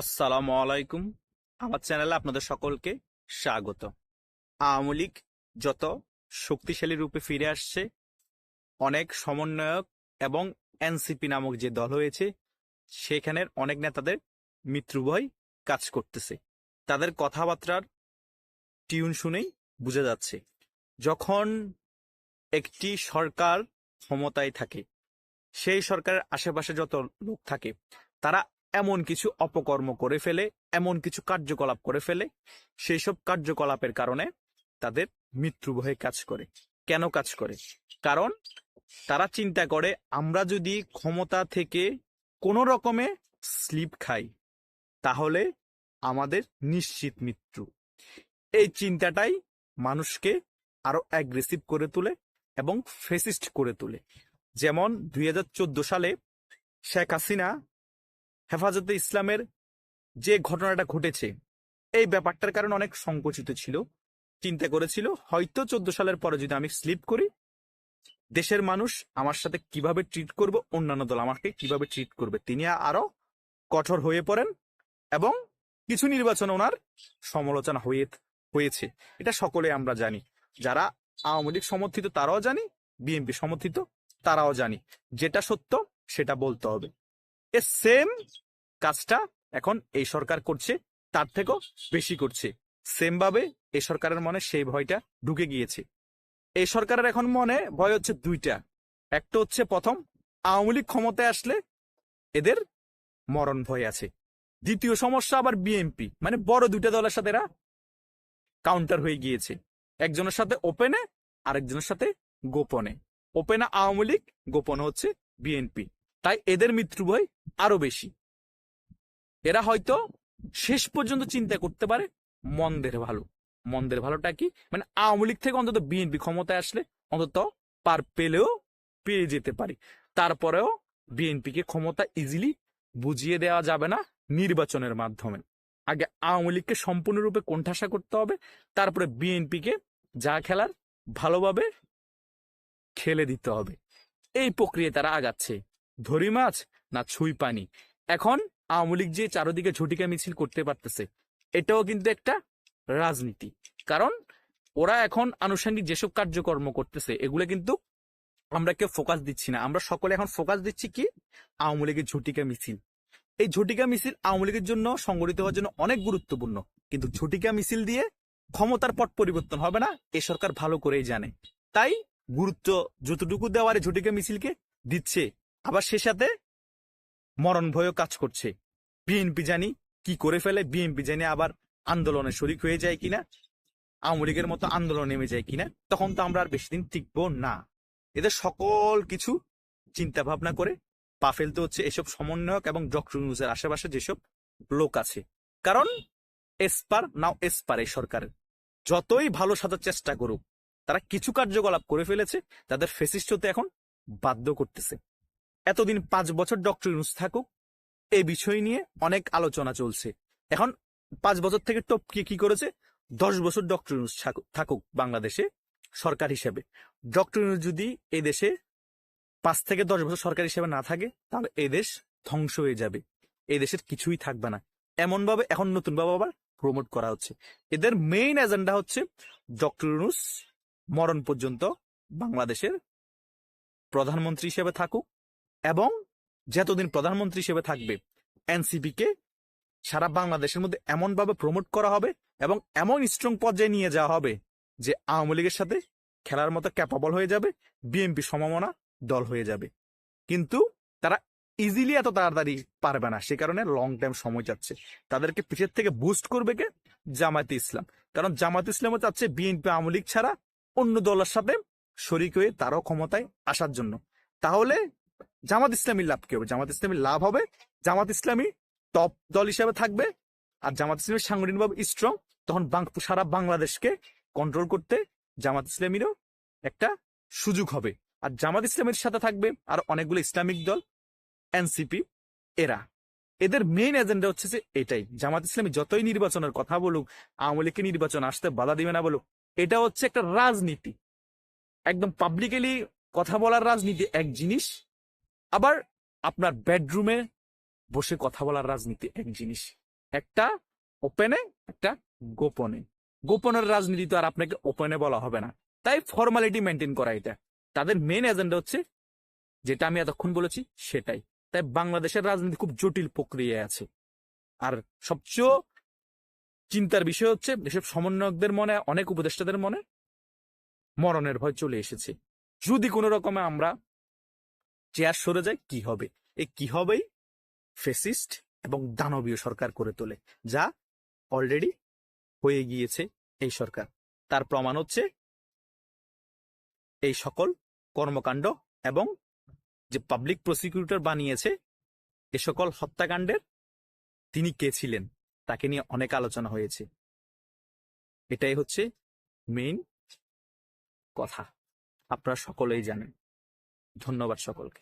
আসসালামু আলাইকুম। আমার চ্যানেলে আপনাদের সকলকে স্বাগত। আওয়ামী লীগ যত শক্তিশালী রূপে ফিরে আসছে, অনেক সমন্বয়ক এবং এনসিপি নামক যে দল হয়েছে, সেখানের অনেক নেতাদের মৃত্যুভয় কাজ করতেছে। তাদের কথাবার্তার টিউন শুনেই বোঝা যাচ্ছে, যখন একটি সরকার ক্ষমতায় থাকে, সেই সরকারের আশেপাশে যত লোক থাকে, তারা এমন কিছু অপকর্ম করে ফেলে, এমন কিছু কার্যকলাপ করে ফেলে সেই সব কার্যকলাপের কারণে তাদের মৃত্যু ভয়ে কাজ করে। কেন কাজ করে? কারণ তারা চিন্তা করে, আমরা যদি ক্ষমতা থেকে কোনো রকমে স্লিপ খাই, তাহলে আমাদের নিশ্চিত মৃত্যু। এই চিন্তাটাই মানুষকে আরও অ্যাগ্রেসিভ করে তোলে এবং ফেসিস্ট করে তোলে। যেমন দুই হাজার চোদ্দ সালে শেখ হাসিনা হেফাজতে ইসলামের যে ঘটনাটা ঘটেছে, এই ব্যাপারটার কারণে অনেক সংকুচিত ছিল, চিন্তা করেছিল, হয়তো চোদ্দ সালের পরে যদি আমি স্লিপ করি, দেশের মানুষ আমার সাথে কীভাবে ট্রিট করবে, অন্যান্য দল আমাকে কীভাবে ট্রিট করবে, তিনি আরও কঠোর হয়ে পড়েন এবং কিছু নির্বাচন ওনার সমালোচনা হয়ে, হয়েছে। এটা সকলে আমরা জানি। যারা আওয়ামী লীগ সমর্থিত, তারাও জানি, বিএনপি সমর্থিত, তারাও জানি। যেটা সত্য, সেটা বলতে হবে। এ সেম কাজটা এখন এই সরকার করছে, তার থেকেও বেশি করছে। সেম ভাবে এই সরকারের মনে সেই ভয়টা ঢুকে গিয়েছে। এই সরকারের এখন মনে ভয় হচ্ছে দুইটা। একটা হচ্ছে প্রথম, আওয়ামী লীগ ক্ষমতায় আসলে এদের মরণ ভয় আছে। দ্বিতীয় সমস্যা আবার বিএনপি মানে বড় দুইটা দলের সাথে এরা কাউন্টার হয়ে গিয়েছে। একজনের সাথে ওপেনে আরেকজনের সাথে গোপনে। ওপেনে আওয়ামী লীগ, গোপনে হচ্ছে বিএনপি। তাই এদের মৃত্যু ভয় আরও বেশি। এরা হয়তো শেষ পর্যন্ত চিন্তা করতে পারে, মন্দের ভালো। মন্দের ভালোটা কি? মানে আওয়ামী লীগ থেকে অন্তত বিএনপি ক্ষমতায় আসলে অন্তত পার পেলেও পেয়ে যেতে পারি। তারপরেও বিএনপিকে ক্ষমতা ইজিলি বুঝিয়ে দেওয়া যাবে না নির্বাচনের মাধ্যমে। আগে আওয়ামী লীগকে সম্পূর্ণরূপে কোণঠাসা করতে হবে, তারপরে বিএনপিকে যা খেলার ভালোভাবে খেলে দিতে হবে। এই প্রক্রিয়ায় তারা আগাচ্ছে। ধরি মাছ না ছুঁই পানি। এখন আওয়ামী লীগ যে চারদিকে ঝটিকা মিছিল করতে পারতেছে, এটাও কিন্তু একটা রাজনীতি। কারণ ওরা এখন আনুষঙ্গিক যেসব কার্যকর্ম করতেছে, এগুলো কিন্তু আমরা কেউ ফোকাস দিচ্ছি না। আমরা সকলে এখন ফোকাস দিচ্ছি কি? আওয়ামী লীগের ঝটিকা মিছিল। এই ঝটিকা মিছিল আওয়ামী লীগের জন্য সংগঠিত হওয়ার জন্য অনেক গুরুত্বপূর্ণ। কিন্তু ঝটিকা মিছিল দিয়ে ক্ষমতার পট পরিবর্তন হবে না, এ সরকার ভালো করেই জানে। তাই গুরুত্ব যতটুকু দেওয়ার ঝটিকা মিছিলকে দিচ্ছে আবার সে সাথে মরণ ভয়ও কাজ করছে। বিএনপি জানি কি করে ফেলে, বিএনপি জানি আবার আন্দোলনে শরিক হয়ে যায় কিনা, আওয়ামী লীগের মতো আন্দোলন নেমে যায় কিনা, তখন তো আমরা আর বেশি দিন টিকবো না। এদের সকল কিছু চিন্তা ভাবনা করে পা ফেলতে হচ্ছে এসব সমন্বয়ক এবং ডক্টর নিউজের আশেপাশে যেসব লোক আছে। কারণ এসপার নাও এসপার এই সরকারের যতই ভালো সাজার চেষ্টা করুক, তারা কিছু কার্যকলাপ করে ফেলেছে, তাদের ফেসিস্ট হতে এখন বাধ্য করতেছে। এতদিন পাঁচ বছর ডক্টর ইউনুস থাকুক এই বিষয় নিয়ে অনেক আলোচনা চলছে। এখন পাঁচ বছর থেকে টপকে কি করেছে? দশ বছর ডক্টর ইউনুস থাকুক বাংলাদেশে সরকার হিসেবে। ডক্টর ইউনুস যদি এই দেশে পাঁচ থেকে দশ বছর সরকার হিসেবে না থাকে, তাহলে এই দেশ ধ্বংস হয়ে যাবে। এই দেশের কিছুই থাকবে না। এমন ভাবে এখন নতুন ভাবে আবার প্রমোট করা হচ্ছে। এদের মেইন এজেন্ডা হচ্ছে ডক্টর ইউনুস মরণ পর্যন্ত বাংলাদেশের প্রধানমন্ত্রী হিসেবে থাকুক এবং যতদিন প্রধানমন্ত্রী হিসেবে থাকবে এনসিপি কে সারা বাংলাদেশের মধ্যে এমনভাবে প্রমোট করা হবে এবং এমন স্ট্রং পর্যায়ে নিয়ে যাওয়া হবে যে আওয়ামী লীগের সাথে খেলার মতো ক্যাপাবল হয়ে যাবে, বিএনপি সমমনা দল হয়ে যাবে। কিন্তু তারা ইজিলি এত তাড়াতাড়ি পারবে না, সে কারণে লং টাইম সময় যাচ্ছে তাদেরকে পিছের থেকে বুস্ট করবে কে? জামায়াতে ইসলাম। কারণ জামাত ইসলামও চাচ্ছে বিএনপি আওয়ামী লীগ ছাড়া অন্য দলের সাথে শরিক হয়ে তারও ক্ষমতায় আসার জন্য। তাহলে জামাত ইসলামীর লাভ কি হবে? জামাত ইসলামীর লাভ হবে, জামাত ইসলামী টপ দল হিসেবে থাকবে, আর জামাত ইসলামী সাংগঠনিকভাবে স্ট্রং তখন সারা বাংলাদেশকে কন্ট্রোল করতে জামাত ইসলামীরও একটা সুযোগ হবে। আর জামাত ইসলামের সাথে থাকবে আর অনেকগুলো ইসলামিক দল এনসিপি এরা। এদের মেইন এজেন্ডা হচ্ছে যে এটাই, জামাত ইসলামী যতই নির্বাচনের কথা বলুক, আওয়ামী লীগকে নির্বাচন আসতে বাধা দিবে না বলুক, এটা হচ্ছে একটা রাজনীতি। একদম পাবলিকেলি কথা বলার রাজনীতি, এক জিনিস আবার আপনার বেডরুমে বসে কথা বলার রাজনীতি এক জিনিস। একটা ওপেনে একটা গোপনে। গোপনের রাজনীতি তো আর আপনাকে ওপেনে বলা হবে না। তাই ফর্মালিটি মেনটেন করা এটা। তাদের মেন এজেন্ডা হচ্ছে যেটা আমি এতক্ষণ বলেছি, সেটাই। তাই বাংলাদেশের রাজনীতি খুব জটিল প্রক্রিয়ায় আছে। আর সবচেয়ে চিন্তার বিষয় হচ্ছে, এসব সমন্বয়কদের মনে, অনেক উপদেষ্টাদের মনে মরণের ভয় চলে এসেছে। যদি কোনো রকমে আমরা চেয়ার সরে যায়, কি হবে? এই কি হবেই? ফেসিস্ট এবং দানবীয় সরকার করে তোলে, যা অলরেডি হয়ে গিয়েছে এই সরকার। তার প্রমাণ হচ্ছে এই সকল কর্মকাণ্ড এবং যে পাবলিক প্রসিকিউটর বানিয়েছে, এ সকল হত্যাকাণ্ডের তিনি কে ছিলেন, তাকে নিয়ে অনেক আলোচনা হয়েছে। এটাই হচ্ছে মেইন কথা। আপনারা সকলেই জানেন। ধন্যবাদ সকলকে।